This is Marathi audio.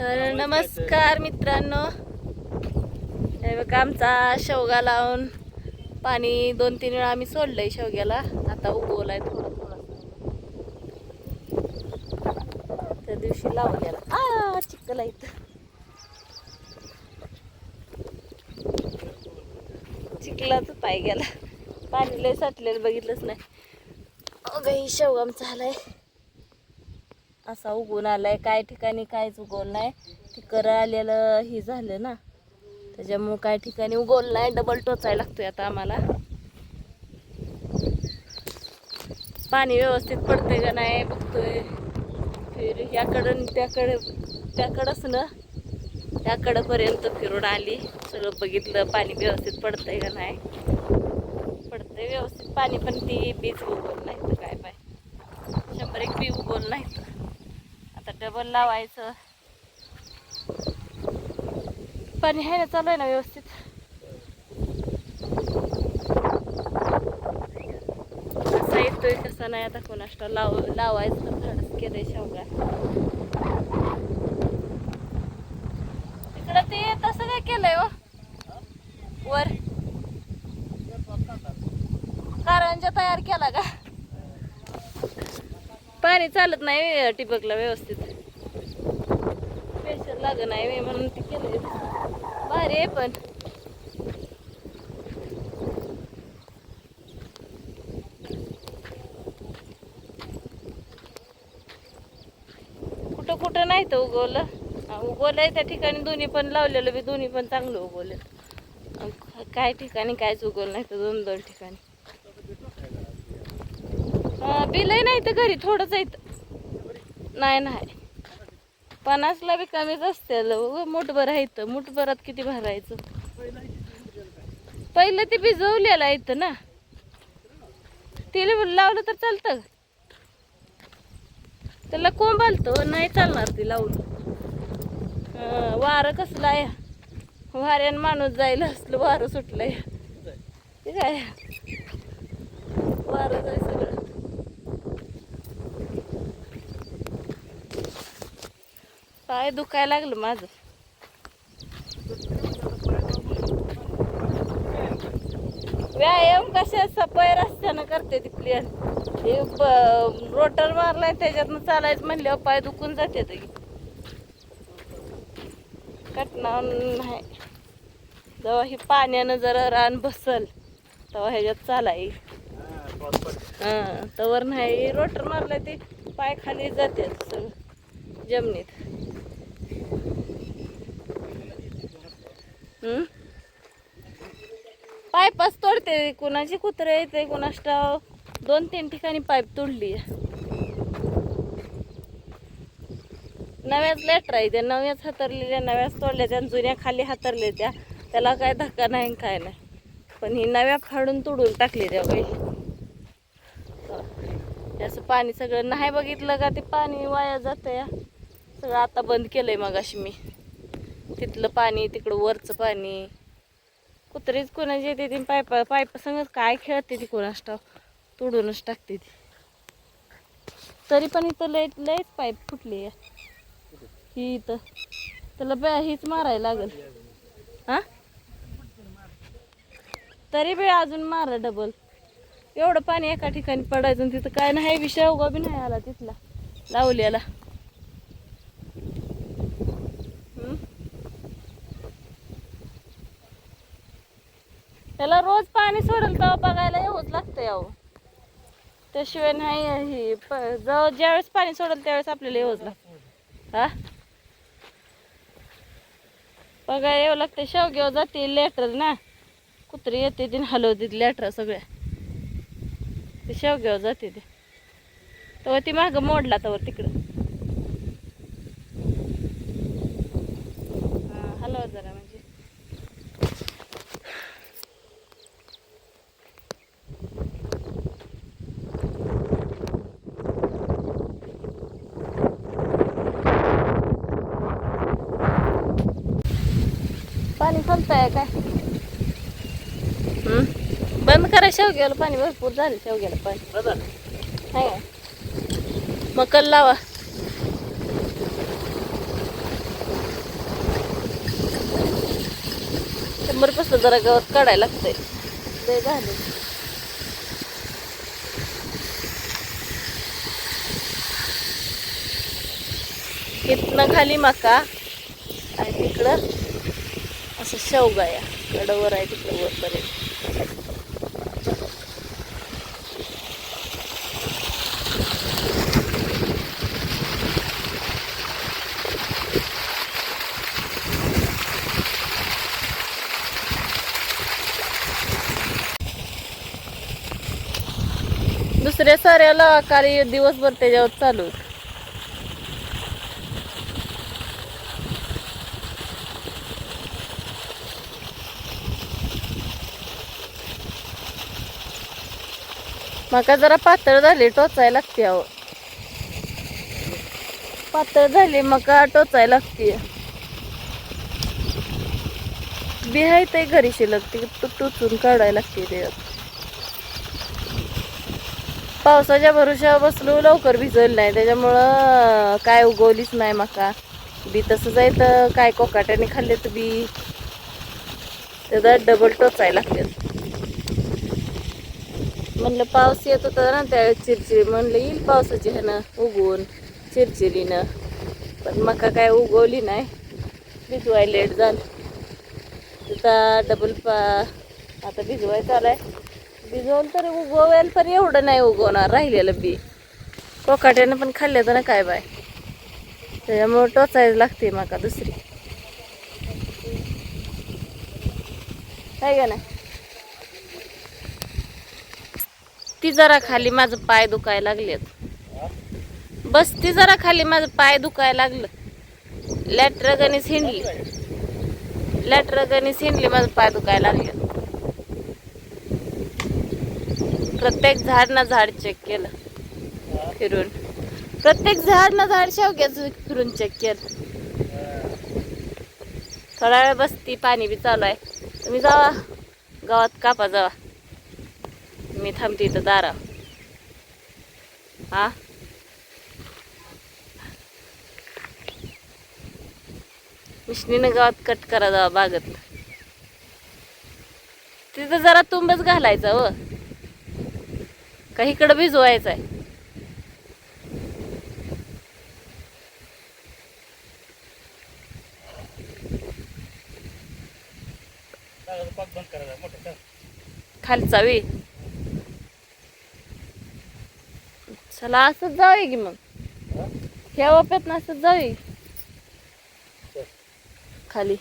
तर नमस्कार मित्रांनो. हे बघा आमचा शेवगा लावून पाणी दोन तीन वेळा आम्ही सोडलंय शेवग्याला. आता उगवलाय थोडा थोडा त्या दिवशी लावलेला आ आहे इथं. चिखलाच पाय गेला. पाणी लय साठलेलं बघितलंच नाही. अगं ही शेवगा आमचा आलाय. असा उगवून आलाय. काय ठिकाणी काहीच उगवलं नाही. तिकर आलेलं हे झालं ना. त्याच्यामुळं काय ठिकाणी उगवलं नाही. डबल टोचायला लागतोय आता आम्हाला. पाणी व्यवस्थित पडतंय का नाही बघतोय. फिर याकडं त्याकडे त्याकडं त्याकडंच ना. त्याकडंपर्यंत फिरून आली. सगळं बघितलं पाणी व्यवस्थित पडतंय का नाही. पडतंय व्यवस्थित. पाणी पण ती बीज उगवलं नाही तर काय पाय शंभर एक बी उगवलं नाही तर डबल लावायचं. पाणी आहे ना चालू आहे ना व्यवस्थित. कसा येतोय कसा नाही आता कोणाष्ट लाव लावायचं तर धाडस केलंय शेवगा. तिकडं ते तसं काय केलंय हो. वर. कारंजा तयार केला का? पाणी चालत नाही टिपकला व्यवस्थित. प्रेशर लागत नाही वे म्हणून ते केलंय. भारी आहे पण. कुठं कुठं नाही तर उगवलं. उगवलंय त्या ठिकाणी दोन्ही पण लावलेलं बी दोन्ही पण चांगलं उगवलं काय ठिकाणी कायच उगवलं नाही तर दोन दोन ठिकाणी. बिलही नाही तर घरी थोडंच आहे इथं. नाही नाही. पन्नासला बी कमीच असते मुठभर आहे इथं मुठभरात किती भरायचं? पहिलं ते भिजवलेलं आहे इथं ना. तिला लावलं तर चालतं. त्याला कोंब आलतं नाही चालणार ती लावून. वारं कसलं आहे? वाऱ्यानं माणूस जायला असलं वारं सुटलंय. काय? वारं जायचं सगळं पाय दुखायला लागलं माझं. व्यायाम कशा पाय रस्त्यानं करते ती प्लेन हे रोटर मारलाय त्याच्यातनं चालायचं म्हणल्यावर पाय दुखून जाते ते. कटणार नाही. जेव्हा हे पाण्यानं जरा रान बसल तेव्हा ह्याच्यात चालाय. हां तवर नाही. रोटर मारलाय ते पाय खाली जाते सगळं जमिनीत. हम्म? तोडते कुणाची कुत्रे येते कुणाष्टाव दोन तीन ठिकाणी पाईप तोडली. नव्याच लेटर आहे त्या नव्याच हातरलेल्या नव्याच तोडल्या त्या जुन्या खाली हातरल्या त्या. त्याला काय धक्का नाही काय नाही. पण ही नव्या फाडून तोडून टाकली त्या बाई. असं पाणी सगळं नाही बघितलं का? ते पाणी वाया जातं या सगळं आता बंद केलंय मग अशी मी. तिथलं पाणी तिकडं वरचं पाणी. कुत्रीच कोणाची येते ती पायप पायप संगत काय खेळते ती कोणास ठाव तोडूनच टाकते ती. तरी पण इथं लय लयच पाईप फुटली आहे. ही इथं. त्याला बॅ हीच मारायला लागल. हा तरी बी अजून मारा डबल एवढं पाणी एका ठिकाणी पडायचं आणि तिथं काय नाही विषय उगा बी नाही आला तिथला. लावलेला हम्म? त्याला रोज पाणी सोडेल तेव्हा बघायला येऊच लागतं यावं त्याशिवाय नाही हे. प जेव्हा ज्यावेळेस पाणी सोडेल त्यावेळेस आपल्याला येऊच लागतं हा? बघायला येऊ लागते शेवग्यावर जाते लेटर ना. कुत्री येते ती हलवते लेटर सगळ्या. ते शेवग्यावर जाते ते. तेव्हा ती मागं मोडला तेव्हा तिकडं. पाणी संपताय आहे काय बंद करा शेवग्याला पाणी भरपूर झालं शेवग्याला पाणी. हाय मग कल लावा. शंभरपासून जरा गवत काढायला लागतंय. लय झालं. इथनं खाली मका. आणि तिकडं असं शेवगा या कडवर आहे तिकडं वरपर्यंत. दुसऱ्या साऱ्याला कार्य दिवसभर त्याच्यावर चालू मका जरा पातळ झाली टोचायला लागते अहो. पातळ झाली मका टोचायला लागते. बिहाय ते घरी शिलक ती टोचून काढायला लागते ते. पावसाच्या भरोशावर बसलो लवकर भिजल नाही त्याच्यामुळं काय उगवलीच नाही मका. बी तसंच आहे तर काय कोकाट्याने खाल्ले तर बी. त्याचा डबल टोचायला लागते म्हणलं पाऊस येत होता ना त्या चिरचिरी म्हणलं येईल पावसाची ह्यानं उगवून चिरचिरीनं पण मका काय उगवली नाही. भिजवाय लेट झालं. तिथं डबल पा आता भिजवाय चालाय. भिजवून तरी उगवेल पण एवढं नाही उगवणार राहिलेलं बी. कोकाट्यानं पण खाल्लं तर ना काय बाय. त्याच्यामुळं टोचायला लागते मका दुसरी. काय का नाही? ती जरा खाली माझं पाय दुखायला लागलेत. बस ती जरा खाली माझं पाय दुखायला लागलं. लॅट्रगनीच हिंडली. लॅट्रगनीच हिंडली माझं पाय दुखायला लागले प्रत्येक झाड ना झाड चेक केलं. फिरून. प्रत्येक झाड ना झाड शेवग्याच फिरून चेक केलं. थोडा वेळ बसती पाणी बी चालू आहे. तुम्ही जावा. गावात कापा जावा. मी थांबते इथं दारा हा? मिशनीनं गावात कट करा जावा बागत. तिथं जरा तुंबच घालायचा व. का इकडं भिजवायचा आहे खालचा वे. चला असंच जाऊया की मग. ह्या वाप्यात असंच जाऊया. खाली.